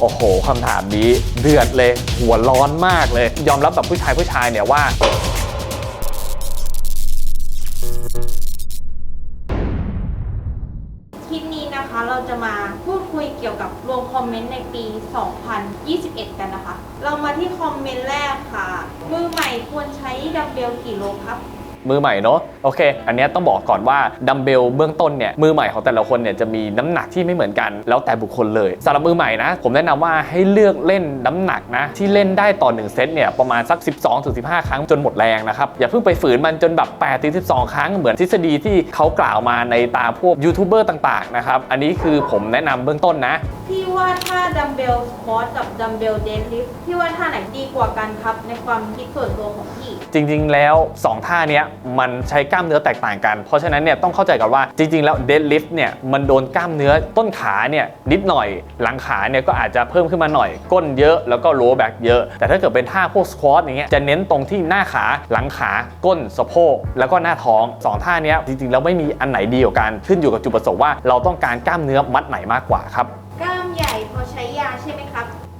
โอ้โหคำถามนี้เดือดเลย หัวร้อนมากเลย ยอมรับแบบผู้ชายผู้ชายเนี่ยว่าคลิปนี้นะคะเราจะมาพูดคุยเกี่ยวกับรวมคอมเมนต์ในปี 2021 กันนะคะ เรามาที่คอมเมนต์แรกค่ะ มือใหม่ควรใช้ดัมเบลกี่โลครับ มือใหม่เนอะโอเค อันนี้ต้องบอกก่อนว่าดัมเบลเบื้องต้นเนี่ยมือใหม่ของแต่ละคนเนี่ยจะมีน้ำหนักที่ไม่เหมือนกัน แล้วแต่บุคคลเลยสำหรับมือใหม่นะ ผมแนะนำว่าให้เลือกเล่นน้ำหนักนะ ที่เล่นได้ต่อ 1 เซตเนี่ยประมาณสัก 12-15 ครั้งจนหมดแรงนะครับ อย่าเพิ่งไปฝืนมันจนแบบ 8-12 ครั้งเหมือนทฤษฎีที่เขากล่าวมาในตามพวกยูทูบเบอร์ต่างๆนะครับอันนี้คือผมแนะนำเบื้องต้นนะพี่่ว่าถ้าดัมเบลสควอตกับดัมเบลเดดลิฟพี่ว่าท่าไหนดีกว่ากันครับ ในความคิดส่วนตัวของพี่ จริงๆแล้ว 2 ท่าเนี้ยมันใช้กล้ามเนื้อแตกต่างกัน เพราะฉะนั้นเนี่ยต้องเข้าใจก่อนว่าจริงๆแล้วเดดลิฟต์เนี่ยมันโดนกล้ามเนื้อต้นขาเนี่ยนิดหน่อย หลังขาเนี่ยก็อาจจะเพิ่มขึ้นมาหน่อย ก้นเยอะแล้วก็โลแบ็กเยอะ แต่ถ้าเกิดเป็นท่าพวกสควอตอย่างเงี้ยจะเน้นตรงที่หน้าขาหลังขาก้นสะโพกแล้วก็หน้าท้องสองท่าเนี้ยจริงๆแล้วไม่มีอันไหนดีกว่ากันขึ้นอยู่กับจุดประสงค์ว่าเราต้องการกล้ามเนื้อมัดไหนมากกว่าครับ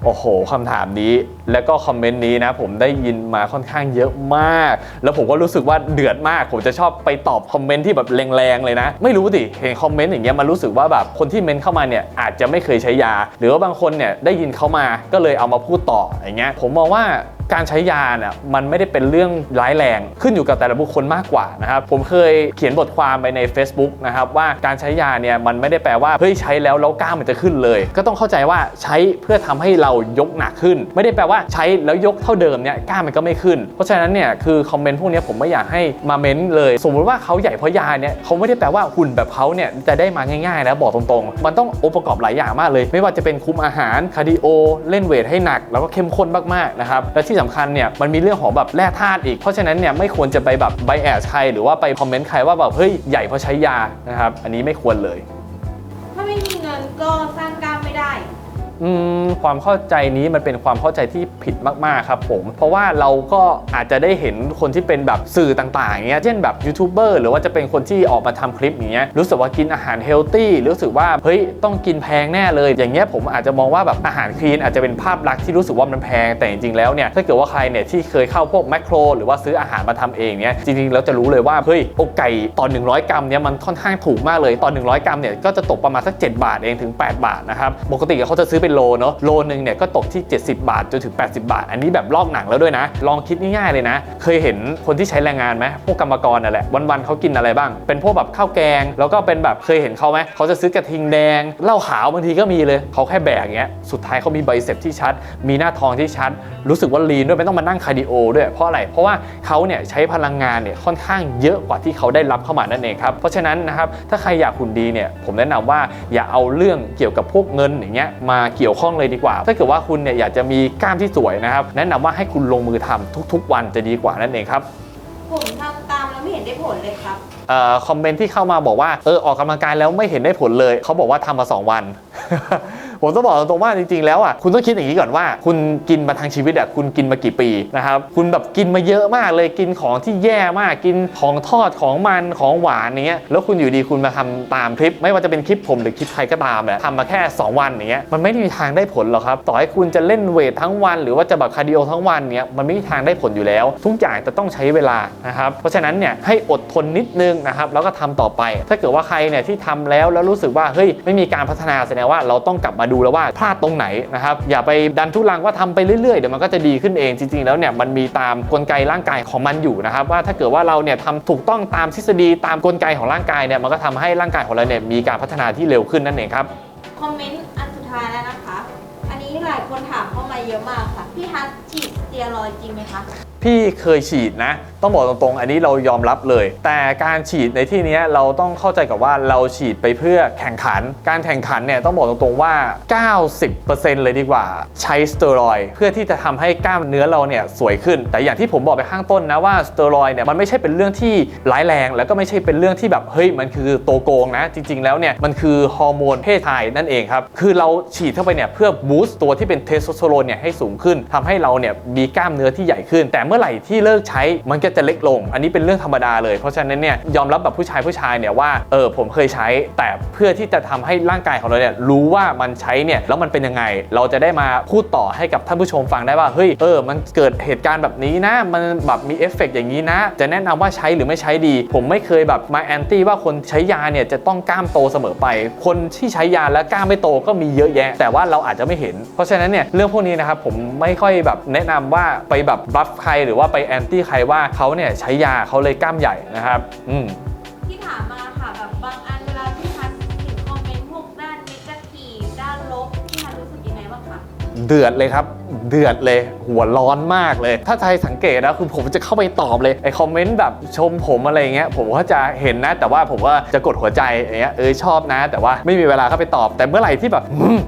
โอ้โหคำถามนี้ และก็คอมเมนต์นี้นะ ผมได้ยินมาค่อนข้างเยอะมาก แล้วผมก็รู้สึกว่าเดือดมาก ผมจะชอบไปตอบคอมเมนต์ที่แบบแรงๆเลยนะ ไม่รู้ดิเห็นคอมเมนต์อย่างเงี้ยมันรู้สึกว่าแบบคนที่เมนเข้ามาเนี่ยอาจจะไม่เคยใช้ยา หรือว่าบางคนเนี่ยได้ยินเขามาก็เลยเอามาพูดต่ออย่างเงี้ยผมมองว่า การใช้ยาเนี่ยมันไม่ได้เป็นเรื่องร้ายแรงขึ้นอยู่กับแต่ละบุคคลมากกว่านะครับผมเคยเขียนบทความไปใน Facebook นะครับว่าการใช้ยาเนี่ยมันไม่ได้แปลว่าเฮ้ยใช้แล้วแล้วกล้ามมันจะขึ้นเลย ก็ต้องเข้าใจว่าใช้เพื่อทำให้เรายกหนักขึ้น ไม่ได้แปลว่าใช้แล้วยกเท่าเดิมเนี่ยกล้ามมันก็ไม่ขึ้น เพราะฉะนั้นเนี่ยคือคอมเมนต์พวกนี้ผมไม่อยากให้มาเม้นเลย สมมติว่าเขาใหญ่เพราะยาเนี่ยเขาไม่ได้แปลว่าหุ่นแบบเขาเนี่ยจะได้มาง่ายๆนะบอกตรงๆ มันต้ององค์ประกอบหลายอย่างมากเลย ไม่ว่าจะเป็นคุมอาหารคาร์ดิโอเล่นเวทให้หนัก แล้วก็เข้มข้นมากๆนะครับและที่สำคัญเนี่ยมันมีเรื่องของแบบแร่ธาตุอีก เพราะฉะนั้นเนี่ยไม่ควรจะไปแบบไบแอสใครหรือว่าไปคอมเมนต์ใครว่าแบบเฮ้ยใหญ่เพราะใช้ยานะครับอันนี้ไม่ควรเลย ถ้าไม่มีเงินก็สร้างก ความเข้าใจนี้มันเป็นความเข้าใจที่ผิดมาก ๆ ครับผม เพราะว่าเราก็อาจจะได้เห็นคนที่เป็นแบบสื่อต่างๆอย่างเงี้ยเช่นแบบยูทูบเบอร์หรือว่าจะเป็นคนที่ออกมาทำคลิปอย่างเงี้ยรู้สึกว่ากินอาหารเฮลตี้รู้สึกว่าเฮ้ยต้องกินแพงแน่เลย อย่างเงี้ยผมอาจจะมองว่าแบบอาหารคลีนอาจจะเป็นภาพลักษณ์ที่รู้สึกว่ามันแพงแต่จริงๆแล้วเนี่ยถ้าเกิดว่าใครเนี่ยที่เคยเข้าพวกแมคโครหรือว่าซื้ออาหารมาทำเองเนี่ยจริงๆแล้วจะรู้เลยว่าเฮ้ยอกไก่ต่อ 100 กรัมเนี่ยมันค่อนข้างถูกมากเลยต่อ 100 กรัมเนี่ยก็จะตกประมาณสัก 7 บาทเองถึง 8 บาทนะครับปกติเขาจะซื้อเป็นโลเนาะโลนึงเนี่ยก็ตกที่ 70 บาทจนถึง 80 บาท อันนี้แบบลอกหนังแล้วด้วยนะ ลองคิดง่ายๆเลยนะ เคยเห็นคนที่ใช้แรงงานไหมพวกกรรมกรนั่นแหละวันๆเขากินอะไรบ้าง เป็นพวกแบบข้าวแกง แล้วก็เป็นแบบเคยเห็นเขาไหมเขาจะซื้อกระทิงแดงเหล้าขาวบางทีก็มีเลยเขาแค่แบกอย่างเงี้ยสุดท้ายเขามีไบเซ็ปที่ชัด มีหน้าท้องที่ชัด รู้สึกว่าลีนด้วยไม่ต้องมานั่งคาร์ดิโอด้วยเพราะอะไรเพราะว่าเขาเนี่ยใช้พลังงานเนี่ยค่อนข้างเยอะกว่าที่เขาได้รับเข้ามานั่นเองครับเพราะฉะนั้นนะครับถ้าใครอยากหุ่นดีเนี่ยผมแนะนำว่าอย่าเอาเรื่องเกี่ยวกับพวกเงินอย่างเงี้ยมาเกี่ยวข้องเลยดีกว่า ถ้าเกิดว่าคุณเนี่ยอยากจะมีกล้ามที่สวยนะครับ แนะนำว่าให้คุณลงมือทำทุก ๆ วันจะดีกว่านั่นเองครับผมทำตามแล้วไม่เห็นได้ผลเลยครับเอ่อคอมเมนต์ที่เข้ามาบอกว่าเออออกกำลังกายแล้วไม่เห็นได้ผลเลย เขาบอกว่าทำมา 2 วัน ผมต้องบอกตรงๆว่าจริงๆ แล้วอะคุณต้องคิดอย่างนี้ก่อนว่า คุณกินมาทางชีวิตอะคุณกินมากี่ปีนะครับคุณแบบกินมาเยอะมากเลยกินของที่แย่มากกินของทอดของมันของหวานเงี้ยแล้วคุณอยู่ดีคุณมาทำตามคลิป ไม่ว่าจะเป็นคลิปผมหรือคลิปใครก็ตามแหละทำมาแค่ 2 วันอย่างเงี้ยมันไม่มีทางได้ผลหรอกครับต่อให้คุณจะเล่นเวททั้งวัน หรือว่าจะแบบคาร์ดิโอทั้งวันเนี้ยมันไม่มีทางได้ผลอยู่แล้ว ทุกอย่างจะต้องใช้เวลานะครับเพราะฉะนั้นเนี่ยให้อดทนนิดนึงนะครับแล้วก็ทำต่อไป ถ้าเกิดว่าใครเนี่ยที่ทำแล้วแล้วรู้สึกว่าเฮ้ยไม่มีการพัฒนาแสดงว่าเราต้องกลับมาดูแล้วว่าพลาดตรงไหนนะครับอย่าไปดันทุลังว่าทำไปเรื่อยๆเดี๋ยวมันก็จะดีขึ้นเองจริงๆ แล้วเนี่ยมันมีตามกลไกร่างกายของมันอยู่นะครับว่าถ้าเกิดว่าเราเนี่ยทำถูกต้องตามทฤษฎีตามกลไกของร่างกายเนี่ยมันก็ทำให้ร่างกายของเราเนี่ยมีการพัฒนาที่เร็วขึ้นนั่นเองครับคอมเมนต์อันสุดท้ายแล้วนะคะ อันนี้หลายคนถามเข้ามาเยอะมากค่ะพี่ฮัทฉีดสเตียรอยจริงไหมคะ พี่เคยฉีดนะ ต้องบอกตรงๆ อันนี้เรายอมรับเลย แต่การฉีดในที่นี้เราต้องเข้าใจกับว่าเราฉีดไปเพื่อแข่งขัน การแข่งขันเนี่ยต้องบอกตรงๆว่า 90%เลยดีกว่า ใช้สเตียรอยด์เพื่อที่จะทำให้กล้ามเนื้อเราเนี่ยสวยขึ้น แต่อย่างที่ผมบอกไปข้างต้นนะว่าสเตียรอยด์เนี่ยมันไม่ใช่เป็นเรื่องที่ร้ายแรง แล้วก็ไม่ใช่เป็นเรื่องที่แบบเฮ้ยมันคือโตโกงนะ จริง ๆ แล้วเนี่ยมันคือฮอร์โมนเพศชายนั่นเองครับคือเราฉีดเข้าไปเนี่ยเพื่อบูสต์ตัวที่เป็นเทสโทสเตอโรนเนี่ยให้สูงขึ้นทำให้เราเนี่ยมีกล้ามเนื้อที่ใหญ่ขึ้นแต่เมื่อไหร่ที่เลิกใช้มันก็จะเล็กลง อันนี้เป็นเรื่องธรรมดาเลย เพราะฉะนั้นเนี่ยยอมรับแบบผู้ชายผู้ชายเนี่ยว่าเออผมเคยใช้ แต่เพื่อที่จะทำให้ร่างกายของเราเนี่ยรู้ว่ามันใช้เนี่ยแล้วมันเป็นยังไง เราจะได้มาพูดต่อให้กับท่านผู้ชมฟังได้ว่าเฮ้ยเออมันเกิดเหตุการณ์แบบนี้นะมันแบบมีเอฟเฟกต์อย่างนี้นะ จะแนะนำว่าใช้หรือไม่ใช้ดี ผมไม่เคยแบบมาแอนตี้ว่าคนใช้ยาเนี่ยจะต้องกล้ามโตเสมอไป คนที่ใช้ยาแล้วกล้ามไม่โตก็มีเยอะแยะ แต่ว่าเราอาจจะไม่เห็น เพราะฉะนั้นเนี่ยเรื่องพวกนี้นะครับผมไม่ค่อยแบบแนะนำว่าไปแบบบัฟใครหรือว่าไปแอนตี้ใครว่าเขาเนี่ยใช้ยาเขาเลยกล้ามใหญ่นะครับอืมที่ถามมาค่ะแบบบางอันเวลาที่ทันเห็นคอมเมนต์พวกด้านเนกาทีฟด้านลบที่ทันรู้สึกยังไงบ้างคะเดือดเลยครับ เดือดเลย หัวร้อนมากเลย ถ้าใครสังเกตนะคือผมจะเข้าไปตอบเลยไอ้คอมเมนต์แบบชมผมอะไรเงี้ยผมก็จะเห็นนะ แต่ว่าผมก็จะกดหัวใจอย่างเงี้ยเออชอบนะ แต่ว่าไม่มีเวลาเข้าไปตอบ แต่เมื่อไหร่ที่แบบ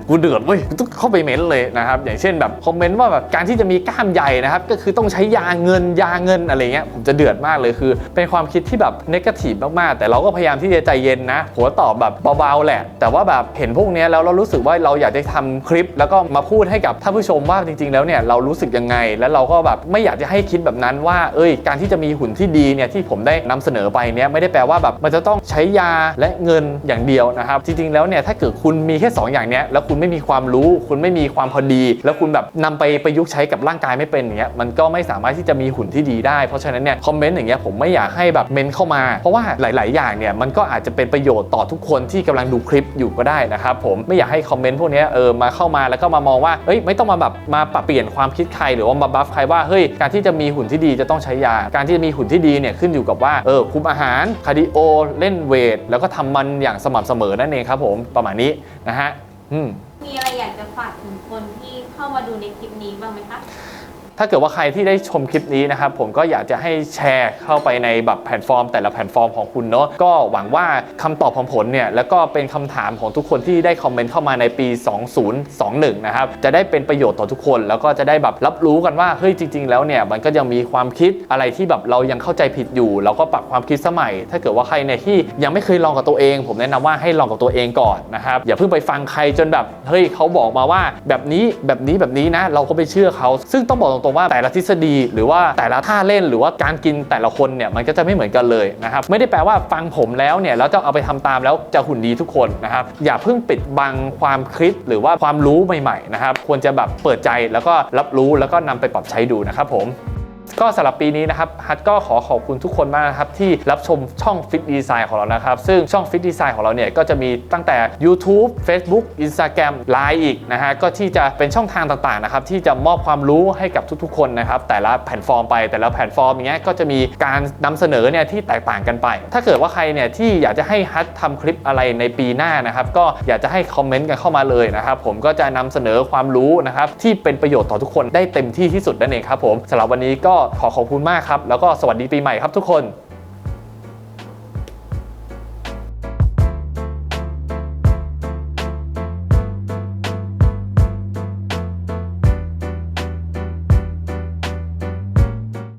กูเดือดเว้ยกูต้องเข้าไปเม้นเลยนะครับอย่างเช่นแบบคอมเมนต์ว่าแบบการที่จะมีกล้ามใหญ่นะครับก็คือต้องใช้ยาเงินยาเงินอะไรเงี้ยผมจะเดือดมากเลยคือ เป็นความคิดที่แบบนกาทีฟมากๆ แต่เราก็พยายามที่จะใจเย็นนะ หัวตอบแบบเบาๆแหละ แต่ว่าแบบเห็นพวกนี้แล้วเรารู้สึกว่าเราอยากจะทำคลิป แล้วก็มาพูดให้กับท่านผู้ชมว่าจริง ๆ แล้วเนี่ยเรารู้สึกยังไง แล้วเราก็แบบไม่อยากจะให้คิดแบบนั้นว่า เอ้ย การที่จะมีหุ่นที่ดีเนี่ยที่ผมได้นำเสนอไปเนี่ยไม่ได้แปลว่าแบบมันจะต้องใช้ยาและเงินอย่างเดียวนะครับ จริง ๆ แล้วเนี่ยถ้าเกิดคุณมีแค่ 2 อย่างเนี้ยแล้วคุณไม่มีความรู้ คุณไม่มีความพอดี แล้วคุณแบบนำไปประยุกต์ใช้กับร่างกายไม่เป็นอย่างเงี้ยมันก็ไม่สามารถที่จะมีหุ่นที่ดีได้ เพราะฉะนั้นเนี่ยคอมเมนต์อย่างเงี้ยผมไม่อยากให้แบบเมนเข้ามา เพราะว่าหลาย ๆ อย่างเนี่ยมันก็อาจจะเป็นประโยชน์ต่อทุกคนที่กำลังดูคลิปอยู่ก็ได้นะครับผมไม่อยากให้คอมเมนต์พวกเนี้ยเออมาเข้ามาแล้วก็มามองว่าเอ้ยไม่ต้องมาแบบมาปรับเปลี่ยนความคิดใครหรือว่ามาบัฟใครว่าเฮ้ยการที่จะมีหุ่นที่ดีจะต้องใช้ยา การที่จะมีหุ่นที่ดีเนี่ยขึ้นอยู่กับว่าเออคุมอาหารคาร์ดิโอเล่นเวท แล้วก็ทำมันอย่างสม่ำเสมอนั่นเองครับผมประมาณนี้นะฮะอืมมีอะไรอยากจะฝากถึงคนที่เข้ามาดูในคลิปนี้บ้างไหมคะ ถ้าเกิดว่าใครที่ได้ชมคลิปนี้นะครับผมก็อยากจะให้แชร์เข้าไปในแบบแพลตฟอร์ม แต่ละแพลตฟอร์มของคุณเนาะก็หวังว่าคำตอบของผลเนี่ยแล้วก็เป็นคำถามของทุกคนที่ได้คอมเมนต์เข้ามาในปี 2021 นะครับจะได้เป็นประโยชน์ต่อทุกคน แล้วก็จะได้แบบรับรู้กันว่าเฮ้ยจริง ๆ แล้วเนี่ยมันก็ยังมีความคิดอะไรที่แบบเรายังเข้าใจผิดอยู่ เราก็ปรับความคิดสมัย ถ้าเกิดว่าใครเนี่ยที่ยังไม่เคยลองกับตัวเอง ผมแนะนำว่าให้ลองกับตัวเองก่อนนะครับอย่าเพิ่งไปฟังใครจนแบบเฮ้ยเขาบอกมาว่าแบบนี้แบบนี้แบบนี้นะเราก็ไปเชื่อเขาซึ่งต้องบอกตรงๆว่าแต่ละทฤษฎี หรือว่าแต่ละท่าเล่นหรือว่าการกินแต่ละคนเนี่ยมันก็จะไม่เหมือนกันเลยนะครับไม่ได้แปลว่าฟังผมแล้วเนี่ยแล้วจะเอาไปทำตามแล้วจะหุ่นดีทุกคนนะครับอย่าเพิ่งปิดบังความคิดหรือว่าความรู้ใหม่ๆนะครับควรจะแบบเปิดใจแล้วก็รับรู้แล้วก็นำไปปรับใช้ดูนะครับผม ก็สำหรับปีนี้นะครับฮัทก็ขอขอบคุณทุกคนมากนะครับที่รับชมช่อง Fit Design ของเรานะครับ ซึ่งช่อง Fit Design ของเราเนี่ยก็จะมีตั้งแต่ YouTube Facebook Instagram Line อีกนะฮะก็ที่จะเป็นช่องทางต่างๆนะครับที่จะมอบความรู้ให้กับทุกๆ คนนะครับแต่ละแพลตฟอร์มไปแต่ละแพลตฟอร์มอย่างเงี้ยก็จะมีการนำเสนอเนี่ยที่แตกต่างกันไป ถ้าเกิดว่าใครเนี่ยที่อยากจะให้ฮัททำคลิปอะไรในปีหน้านะครับก็อยากจะให้คอมเมนต์กันเข้ามาเลยนะครับผมก็จะนำเสนอความรู้นะครับที่เป็นประโยชน์ต่อทุกคนได้เต็มที่ที่สุดนั่นเองครับผมสำหรับวันนี้ก็ขอขอบคุณมากครับ แล้วก็สวัสดีปีใหม่ครับทุกคน